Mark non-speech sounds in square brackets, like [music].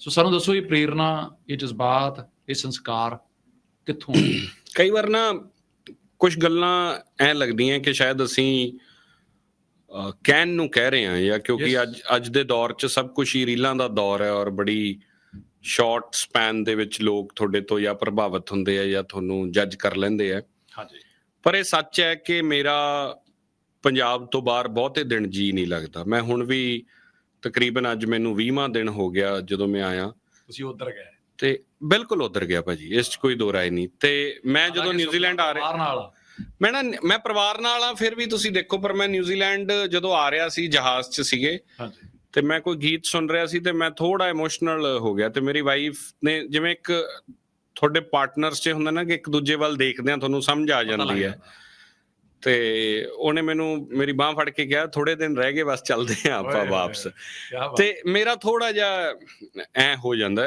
ਸੋ ਸਾਨੂੰ ਦੱਸੋ ਇਹ ਪ੍ਰੇਰਣਾ ਇਹ ਜਜ਼ਬਾਤ ਇਹ ਸੰਸਕਾਰ ਕਿੱਥੋਂ? [clears throat] ਕਈ ਵਾਰ ਨਾ ਕੁਝ ਗੱਲਾਂ ਐ ਲੱਗਦੀਆਂ ਕਿ ਸ਼ਾਇਦ ਅਸੀਂ ਕਹਿਣ ਨੂੰ ਕਹਿ ਰਹੇ ਹਾਂ ਜਾਂ ਕਿਉਂਕਿ. ਅੱਜ ਅੱਜ ਦੇ ਦੌਰ 'ਚ ਸਭ ਕੁਝ ਹੀ ਰੀਲਾਂ ਦਾ ਦੌਰ ਹੈ ਔਰ ਬੜੀ ਸ਼ਾਰਟ ਸਪੈਨ ਦੇ ਵਿੱਚ ਲੋਕ ਤੁਹਾਡੇ ਤੋਂ ਜਾਂ ਪ੍ਰਭਾਵਿਤ ਹੁੰਦੇ ਆ ਜਾਂ ਤੁਹਾਨੂੰ ਜੱਜ ਕਰ ਲੈਂਦੇ ਆ ਹਾਂਜੀ ਪਰ ਇਹ ਸੱਚ ਹੈ ਕਿ ਮੇਰਾ ਪੰਜਾਬ ਤੋਂ ਬਾਹਰ ਬਹੁਤੇ ਦਿਨ ਜੀ ਨਹੀਂ ਲੱਗਦਾ ਮੈਂ ਹੁਣ ਵੀ ਤਕਰੀਬਨ ਅੱਜ ਮੈਨੂੰ 20ਵਾਂ ਦਿਨ ਹੋ ਗਿਆ ਜਦੋਂ ਮੈਂ ਆਇਆ। ਤੁਸੀਂ ਉਧਰ ਗਏ। ਤੇ ਬਿਲਕੁਲ ਉਧਰ ਗਿਆ ਭਾਜੀ ਇਸ 'ਚ ਕੋਈ ਦੋ ਰਾਏ ਨਹੀਂ। ਤੇ ਮੈਂ ਜਦੋਂ ਨਿਊਜ਼ੀਲੈਂਡ ਆ ਰਿਹਾ ਨਾਲ ਮੈਂ ਨਾ ਮੈਂ ਪਰਿਵਾਰ ਨਾਲ ਆ ਫਿਰ ਵੀ ਤੁਸੀਂ ਦੇਖੋ ਪਰ ਮੈਂ ਨਿਊਜ਼ੀਲੈਂਡ ਜਦੋਂ ਆ ਰਿਹਾ ਸੀ ਜਹਾਜ਼ 'ਚ ਸੀਗੇ। ਹਾਂਜੀ। ਤੇ ਮੈਂ ਕੋਈ ਗੀਤ ਸੁਣ ਰਿਹਾ ਸੀ ਤੇ ਮੈਂ ਥੋੜਾ ਇਮੋਸ਼ਨਲ ਹੋ ਗਿਆ ਤੇ ਮੇਰੀ ਵਾਈਫ ਨੇ ਜਿਵੇਂ ਇੱਕ ਤੁਹਾਡੇ ਪਾਰਟਨਰਸ 'ਚ ਹੁੰਦਾ ਨਾ ਕਿ ਇੱਕ ਦੂਜੇ ਵੱਲ ਦੇਖਦੇ ਆ ਤੁਹਾਨੂੰ ਸਮਝ ਆ ਜਾਂਦੀ ਹੈ। ਤੇ ਉਹਨੇ ਮੈਨੂੰ ਮੇਰੀ ਬਾਹ ਫੜ ਕੇ ਕਿਹਾ ਥੋੜੇ ਦਿਨ ਰਹਿ ਗਏ ਬਸ ਚੱਲਦੇ ਆ ਆਪਾਂ ਵਾਪਸ। ਤੇ ਮੇਰਾ ਥੋੜਾ ਜਿਹਾ ਐ ਹੋ ਜਾਂਦਾ